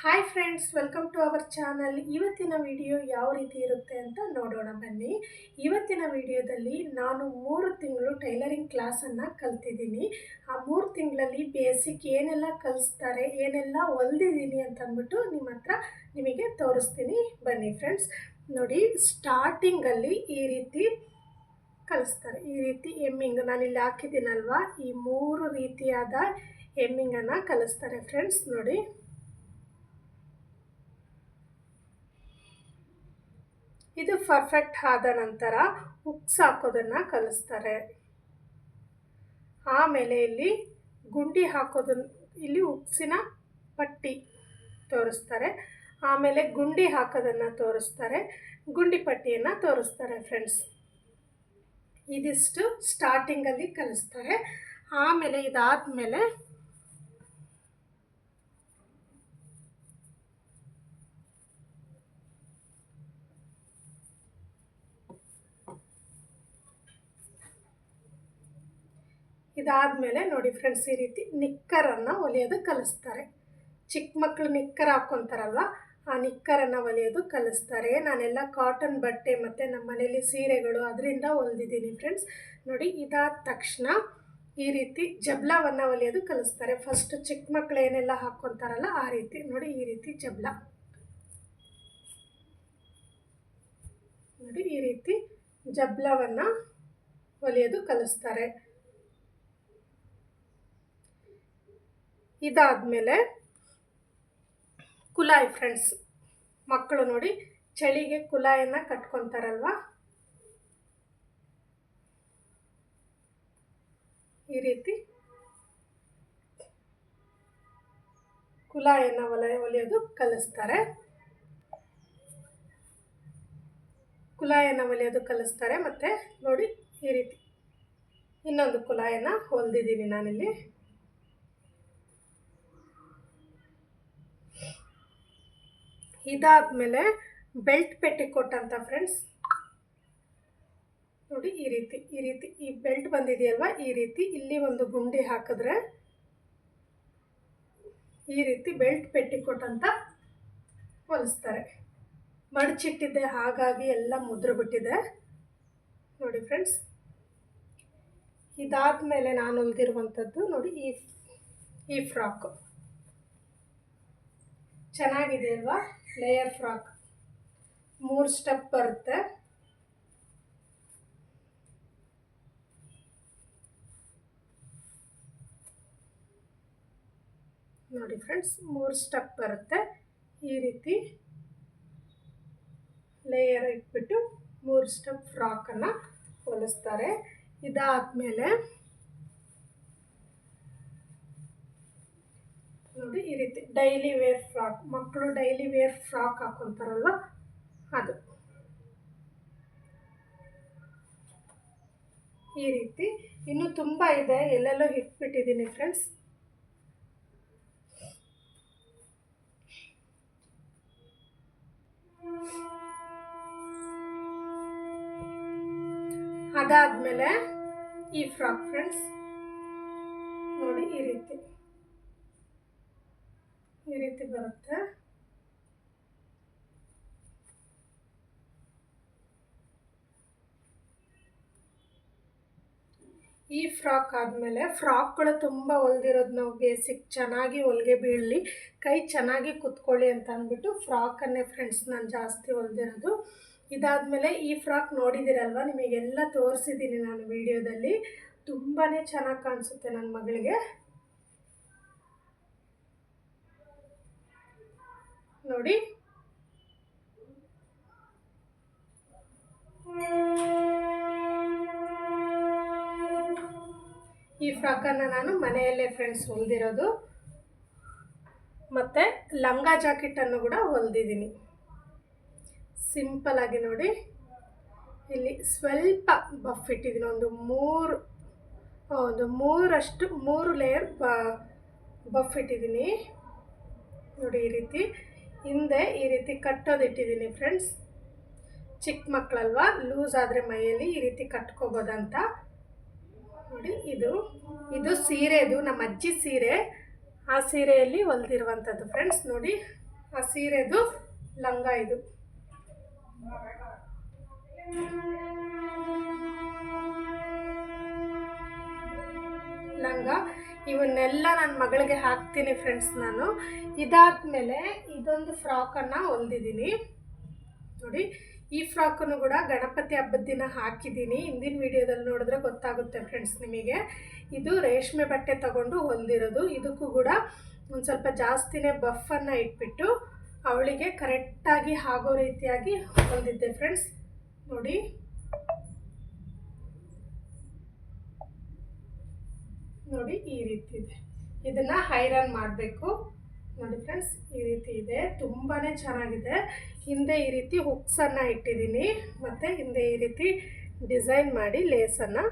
Hi friends welcome to our channel ಇವತ್ತಿನ video ಯಾವ ರೀತಿ ಇರುತ್ತೆ ಅಂತ ನೋಡೋಣ ಬನ್ನಿ. ಇವತ್ತಿನ ವಿಡಿಯೋದಲ್ಲಿ ನಾನು ಮೂರು ತಿಂಗಳು ಟೈಲರಿಂಗ್ ಕ್ಲಾಸನ್ನು ಕಲ್ತಿದ್ದೀನಿ. ಆ ಮೂರು ತಿಂಗಳಲ್ಲಿ ಬೇಸಿಕ್ ಏನೆಲ್ಲ ಕಲಿಸ್ತಾರೆ, ಏನೆಲ್ಲ ಹೊಲ್ದಿದ್ದೀನಿ ಅಂತಂದ್ಬಿಟ್ಟು ನಿಮ್ಮ ಹತ್ರ ನಿಮಗೆ ತೋರಿಸ್ತೀನಿ ಬನ್ನಿ ಫ್ರೆಂಡ್ಸ್ ನೋಡಿ ಸ್ಟಾರ್ಟಿಂಗಲ್ಲಿ ಈ ರೀತಿ ಕಲಿಸ್ತಾರೆ. ಈ ರೀತಿ ಎಮ್ಮಿಂಗ್ ನಾನಿಲ್ಲಿ ಹಾಕಿದ್ದೀನಲ್ವಾ? ಈ ಮೂರು ರೀತಿಯಾದ ಎಮ್ಮಿಂಗನ್ನು ಕಲಿಸ್ತಾರೆ ಫ್ರೆಂಡ್ಸ್ ನೋಡಿ. ಇದು ಪರ್ಫೆಕ್ಟ್ ಆದ ನಂತರ ಉಕ್ಸ್ ಹಾಕೋದನ್ನು ಕಲಿಸ್ತಾರೆ. ಆಮೇಲೆ ಇಲ್ಲಿ ಗುಂಡಿ ಹಾಕೋದನ್ನ ಇಲ್ಲಿ ಉಕ್ಸಿನ ಪಟ್ಟಿ ತೋರಿಸ್ತಾರೆ. ಆಮೇಲೆ ಗುಂಡಿ ಹಾಕೋದನ್ನು ತೋರಿಸ್ತಾರೆ. ಗುಂಡಿ ಪಟ್ಟಿಯನ್ನು ತೋರಿಸ್ತಾರೆ ಫ್ರೆಂಡ್ಸ್ ಇದಿಷ್ಟು ಸ್ಟಾರ್ಟಿಂಗಲ್ಲಿ ಕಲಿಸ್ತಾರೆ. ಆಮೇಲೆ ಇದಾದಮೇಲೆ ಇದಾದಮೇಲೆ ನೋಡಿ ಫ್ರೆಂಡ್ಸ್ ಈ ರೀತಿ ನಿಕ್ಕರನ್ನು ಹೊಲಿಯೋದು ಕಲಿಸ್ತಾರೆ. ಚಿಕ್ಕ ಮಕ್ಕಳು ನಿಕ್ಕರ್ ಹಾಕ್ಕೊತಾರಲ್ವ ಆ ನಿಕ್ಕರನ್ನು ಹೊಲಿಯೋದು ಕಲಿಸ್ತಾರೆ. ನಾನೆಲ್ಲ ಕಾಟನ್ ಬಟ್ಟೆ ಮತ್ತು ನಮ್ಮ ಮನೇಲಿ ಸೀರೆಗಳು ಅದರಿಂದ ಹೊಲ್ದಿದ್ದೀನಿ ಫ್ರೆಂಡ್ಸ್ ನೋಡಿ ಇದಾದ ತಕ್ಷಣ ಈ ರೀತಿ ಜಬ್ಲವನ್ನು ಹೊಲಿಯೋದು ಕಲಿಸ್ತಾರೆ. ಫಸ್ಟ್ ಚಿಕ್ಕ ಮಕ್ಕಳು ಏನೆಲ್ಲ ಹಾಕ್ಕೊತಾರಲ್ಲ ಆ ರೀತಿ. ನೋಡಿ ಈ ರೀತಿ ಜಬ್ಲ. ನೋಡಿ ಈ ರೀತಿ ಜಬ್ಲವನ್ನು ಹೊಲಿಯೋದು ಕಲಿಸ್ತಾರೆ. ಇದಾದಮೇಲೆ ಕುಲಾಯಿ ಫ್ರೆಂಡ್ಸ್ ಮಕ್ಕಳು ನೋಡಿ ಚಳಿಗೆ ಕುಲಾಯನ್ನು ಕಟ್ಕೊತಾರಲ್ವ? ಈ ರೀತಿ ಕುಲಾಯನ್ನು ಹೊಲ ಹೊಲಿಯೋದು ಕಲಿಸ್ತಾರೆ. ಕುಲಾಯನ್ನು ಹೊಲಿಯೋದು ಕಲಿಸ್ತಾರೆ, ಮತ್ತು ನೋಡಿ ಈ ರೀತಿ ಇನ್ನೊಂದು ಕುಲಾಯನ್ನು ಹೊಲ್ದಿದ್ದೀನಿ ನಾನಿಲ್ಲಿ. ಇದಾದಮೇಲೆ ಬೆಲ್ಟ್ ಪೆಟ್ಟಿ ಕೊಟ್ಟಂತ ಫ್ರೆಂಡ್ಸ್ ನೋಡಿ ಈ ರೀತಿ ಈ ರೀತಿ ಈ ಬೆಲ್ಟ್ ಬಂದಿದೆಯಲ್ವ? ಈ ರೀತಿ ಇಲ್ಲಿ ಒಂದು ಗುಂಡಿ ಹಾಕಿದ್ರೆ ಈ ರೀತಿ ಬೆಲ್ಟ್ ಪೆಟ್ಟಿ ಕೊಟ್ಟಂತ ಹೊಲಿಸ್ತಾರೆ. ಮಡಚಿಟ್ಟಿದ್ದೆ, ಹಾಗಾಗಿ ಎಲ್ಲ ಮುದ್ರು ಬಿಟ್ಟಿದೆ. ನೋಡಿ ಫ್ರೆಂಡ್ಸ್ ಇದಾದಮೇಲೆ ನಾನು ಹೊಲಿದಿರುವಂಥದ್ದು ನೋಡಿ ಈ ಈ ಫ್ರಾಕು ಚೆನ್ನಾಗಿದೆ ಅಲ್ವಾ? ಲೇಯರ್ ಫ್ರಾಕ್ ಮೂರು ಸ್ಟೆಪ್ ಬರುತ್ತೆ. ನೋಡಿ ಫ್ರೆಂಡ್ಸ್ ಮೂರು ಸ್ಟೆಪ್ ಬರುತ್ತೆ. ಈ ರೀತಿ ಲೇಯರ್ ಇಟ್ಬಿಟ್ಟು ಮೂರು ಸ್ಟೆಪ್ ಫ್ರಾಕನ್ನು ಹೊಲಿಸ್ತಾರೆ. ಇದಾದಮೇಲೆ ನೋಡಿ ಈ ರೀತಿ. ಡೈಲಿ ವೇರ್ ಫ್ರಾಕ್ ಮಕ್ಕಳು ಡೈಲಿ ವೇರ್ ಫ್ರಾಕ್ ಹಾಕೊತಾರಲ್ವ? ಅದು. ಈ ರೀತಿ. ಇನ್ನೂ ತುಂಬ ಇದೆ. ಎಲ್ಲೆಲ್ಲೋ ಇಟ್ಬಿಟ್ಟಿದ್ದೀನಿ ಫ್ರೆಂಡ್ಸ್ ಅದಾದಮೇಲೆ ಈ ಫ್ರಾಕ್ ಫ್ರೆಂಡ್ಸ್ ನೋಡಿ ಈ ರೀತಿ. ರೀತಿ ಬರುತ್ತೆ. ಈ ಫ್ರಾಕ್ ಆದಮೇಲೆ ಫ್ರಾಕ್ಗಳು ತುಂಬ ಹೊಲ್ದಿರೋದು ನಾವು ಬೇಸಿಕ್, ಚೆನ್ನಾಗಿ ಹೊಲಿಗೆ ಬೀಳಲಿ, ಕೈ ಚೆನ್ನಾಗಿ ಕುತ್ಕೊಳ್ಳಿ ಅಂತ ಅಂದ್ಬಿಟ್ಟು ಫ್ರಾಕನ್ನೇ ಫ್ರೆಂಡ್ಸ್ ನಾನು ಜಾಸ್ತಿ ಹೊಲ್ದಿರೋದು. ಇದಾದಮೇಲೆ ಈ ಫ್ರಾಕ್ ನೋಡಿದ್ದೀರಲ್ವ ನಿಮಗೆಲ್ಲ ತೋರಿಸಿದ್ದೀನಿ ನಾನು ವಿಡಿಯೋದಲ್ಲಿ. ತುಂಬಾ ಚೆನ್ನಾಗಿ ಕಾಣಿಸುತ್ತೆ ನನ್ನ ಮಗಳಿಗೆ. ನೋಡಿ. ಈ ಫ್ರಾಕನ್ನು ನಾನು ಮನೆಯಲ್ಲೇ ಫ್ರೆಂಡ್ಸ್ ಹೊಲ್ದಿರೋದು. ಮತ್ತು ಲಂಗ ಜಾಕೆಟನ್ನು ಕೂಡ ಹೊಲ್ದಿದ್ದೀನಿ. ಸಿಂಪಲ್ ಆಗಿ ನೋಡಿ. ಇಲ್ಲಿ ಸ್ವಲ್ಪ ಬಫ್ ಇಟ್ಟಿದ್ದೀನಿ. ಒಂದು ಮೂರು ಒಂದು ಮೂರಷ್ಟು, ಮೂರು ಲೇಯರ್ ಬಫ್ ಇಟ್ಟಿದ್ದೀನಿ. ನೋಡಿ ಈ ರೀತಿ. ಹಿಂದೆ ಈ ರೀತಿ ಕಟ್ಟೋದು ಇಟ್ಟಿದ್ದೀನಿ ಫ್ರೆಂಡ್ಸ್. ಚಿಕ್ಕ ಮಕ್ಕಳಲ್ವ? ಲೂಸ್ ಆದರೆ ಮೈಯಲ್ಲಿ ಈ ರೀತಿ ಕಟ್ಕೋಬೋದಂತ. ನೋಡಿ, ಇದು ಇದು ಸೀರೆದು ನಮ್ಮ ಅಜ್ಜಿ ಸೀರೆ. ಆ ಸೀರೆಯಲ್ಲಿ ಹೊಲ್ದಿರುವಂಥದ್ದು ಫ್ರೆಂಡ್ಸ್, ನೋಡಿ. ಆ ಸೀರೆದು ಲಂಗ ಇದು. ಲಂಗ ಇವನ್ನೆಲ್ಲ ನನ್ನ ಮಗಳಿಗೆ ಹಾಕ್ತೀನಿ ಫ್ರೆಂಡ್ಸ್ ನಾನು. ಇದಾದ್ಮೇಲೆ ಇದೊಂದು ಫ್ರಾಕನ್ನು ಹೊಲ್ದಿದ್ದೀನಿ ನೋಡಿ, ಈ ಫ್ರಾಕನ್ನು ಕೂಡ ಗಣಪತಿ ಹಬ್ಬದ ದಿನ ಹಾಕಿದ್ದೀನಿ ಹಿಂದಿನ ವಿಡಿಯೋದಲ್ಲಿ ನೋಡಿದ್ರೆ ಗೊತ್ತಾಗುತ್ತೆ ಫ್ರೆಂಡ್ಸ್ ನಿಮಗೆ. ಇದು ರೇಷ್ಮೆ ಬಟ್ಟೆ ತಗೊಂಡು ಹೊಲ್ದಿರೋದು. ಇದಕ್ಕೂ ಕೂಡ ಒಂದು ಸ್ವಲ್ಪ ಜಾಸ್ತಿನೇ ಬಫನ್ನು ಇಟ್ಬಿಟ್ಟು ಅವಳಿಗೆ ಕರೆಕ್ಟಾಗಿ ಆಗೋ ರೀತಿಯಾಗಿ ಹೊಲ್ದಿದ್ದೆ ಫ್ರೆಂಡ್ಸ್ ನೋಡಿ. ನೋಡಿ ಈ ರೀತಿ ಇದೆ. ಇದನ್ನು ಹೈರನ್ ಮಾಡಬೇಕು. ನೋಡಿ ಫ್ರೆಂಡ್ಸ್ ಈ ರೀತಿ ಇದೆ. ತುಂಬಾ ಚೆನ್ನಾಗಿದೆ. ಹಿಂದೆ ಈ ರೀತಿ ಹುಕ್ಸನ್ನು ಇಟ್ಟಿದ್ದೀನಿ. ಮತ್ತು ಹಿಂದೆ ಈ ರೀತಿ ಡಿಸೈನ್ ಮಾಡಿ ಲೇಸನ್ನು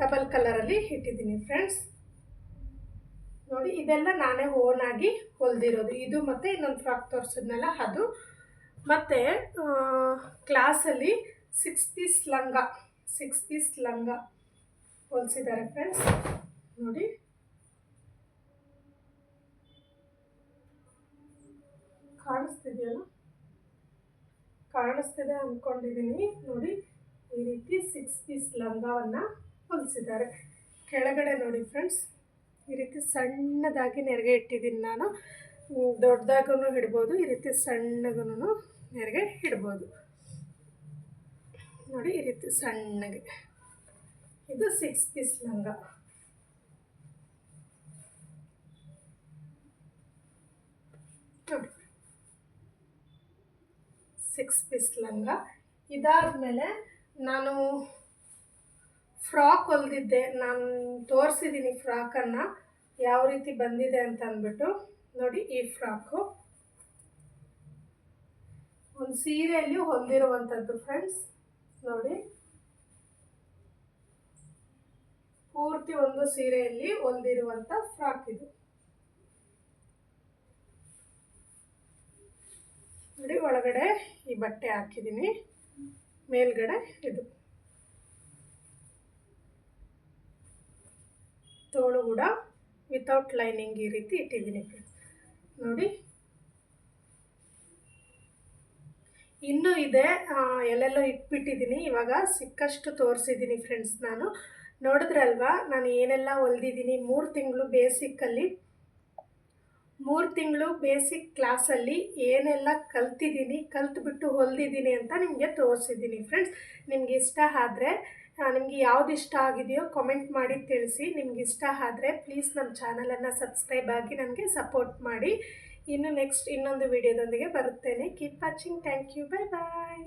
ಡಬಲ್ ಕಲರಲ್ಲಿ ಇಟ್ಟಿದ್ದೀನಿ ಫ್ರೆಂಡ್ಸ್ ನೋಡಿ, ಇದೆಲ್ಲ ನಾನೇ ಓನಾಗಿ ಹೊಲ್ದಿರೋದು. ಇದು ಮತ್ತು ಇನ್ನೊಂದು ಫ್ರಾಕ್ ತೋರಿಸಿದ್ನಲ್ಲ, ಅದು. ಮತ್ತು ಕ್ಲಾಸಲ್ಲಿ ಸಿಕ್ಸ್ ಪೀಸ್ ಲಂಗ ಸಿಕ್ಸ್ ಪೀಸ್ ಲಂಗ. ಹೊಲಿಸಿದ್ದಾರೆ ಫ್ರೆಂಡ್ಸ್ ನೋಡಿ. ಕಾಣಿಸ್ತಿದೆಯಲ್ಲ? ಕಾಣಿಸ್ತಿದೆ ಅಂದ್ಕೊಂಡಿದ್ದೀನಿ ನೋಡಿ, ಈ ರೀತಿ ಸಿಕ್ಸ್ ಪೀಸ್ ಲಂಗವನ್ನು ಹೊಲಿಸಿದ್ದಾರೆ. ಕೆಳಗಡೆ ನೋಡಿ ಫ್ರೆಂಡ್ಸ್ ಈ ರೀತಿ ಸಣ್ಣದಾಗಿ ನೆರಿಗೆ ಇಟ್ಟಿದ್ದೀನಿ ನಾನು. ದೊಡ್ಡದಾಗೂ ಇಡ್ಬೋದು, ಈ ರೀತಿ ಸಣ್ಣಗೂ ನೆರಿಗೆ ಇಡ್ಬೋದು. ನೋಡಿ, ಈ ರೀತಿ ಸಣ್ಣಗೆ. ಇದು ಸಿಕ್ಸ್ ಪೀಸ್ ಲಂಗ. ಸಿಕ್ಸ್ ಪೀಸ್ ಲಂಗ. ಇದಾದಮೇಲೆ ನಾನು ಫ್ರಾಕ್ ಹೊಲ್ದಿದ್ದೆ. ನಾನು ತೋರಿಸಿದ್ದೀನಿ ಫ್ರಾಕನ್ನು ಯಾವ ರೀತಿ ಬಂದಿದೆ ಅಂತ ಅಂದ್ಬಿಟ್ಟು ನೋಡಿ ಈ ಫ್ರಾಕು ಒಂದು ಸೀರೆಯಲ್ಲಿ ಹೊಂದಿರುವಂಥದ್ದು ಫ್ರೆಂಡ್ಸ್ ನೋಡಿ. ಪೂರ್ತಿ ಒಂದು ಸೀರೆಯಲ್ಲಿ ಹೊಂದಿರುವಂಥ ಫ್ರಾಕ್ ಇದು. ನೋಡಿ, ಒಳಗಡೆ ಈ ಬಟ್ಟೆ ಹಾಕಿದ್ದೀನಿ. ಮೇಲ್ಗಡೆ ಇದು. ತೋಳು ಕೂಡ ವಿತೌಟ್ ಲೈನಿಂಗ್ ಈ ರೀತಿ ಇಟ್ಟಿದ್ದೀನಿ ನೋಡಿ. ಇನ್ನೂ ಇದೆ ಎಲ್ಲೆಲ್ಲೋ ಇಟ್ಬಿಟ್ಟಿದ್ದೀನಿ. ಇವಾಗ ಸಿಕ್ಕಷ್ಟು ತೋರಿಸಿದ್ದೀನಿ ಫ್ರೆಂಡ್ಸ್ ನಾನು. ನೋಡಿದ್ರಲ್ವಾ? ನಾನು ಏನೆಲ್ಲ ಹೊಲ್ದಿದ್ದೀನಿ ಮೂರು ತಿಂಗಳು ಬೇಸಿಕ್ಕಲ್ಲಿ ಮೂರು ತಿಂಗಳು ಬೇಸಿಕ್ ಕ್ಲಾಸಲ್ಲಿ ಏನೆಲ್ಲ ಕಲ್ತಿದ್ದೀನಿ, ಕಲ್ತ್ಬಿಟ್ಟು ಹೊಲ್ದಿದ್ದೀನಿ ಅಂತ ನಿಮಗೆ ತೋರಿಸಿದ್ದೀನಿ ಫ್ರೆಂಡ್ಸ್ ನಿಮ್ಗೆ ಇಷ್ಟ ಆದರೆ ನಿಮಗೆ ಯಾವ್ದು ಇಷ್ಟ ಆಗಿದೆಯೋ ಕಮೆಂಟ್ ಮಾಡಿ ತಿಳಿಸಿ. ನಿಮ್ಗೆ ಇಷ್ಟ ಆದರೆ ಪ್ಲೀಸ್ ನಮ್ಮ ಚಾನಲನ್ನು ಸಬ್ಸ್ಕ್ರೈಬ್ ಆಗಿ ನನಗೆ ಸಪೋರ್ಟ್ ಮಾಡಿ. ಇನ್ನು ನೆಕ್ಸ್ಟ್ ಇನ್ನೊಂದು ವಿಡಿಯೋದೊಂದಿಗೆ ಬರುತ್ತೇನೆ. Keep watching thank you bye bye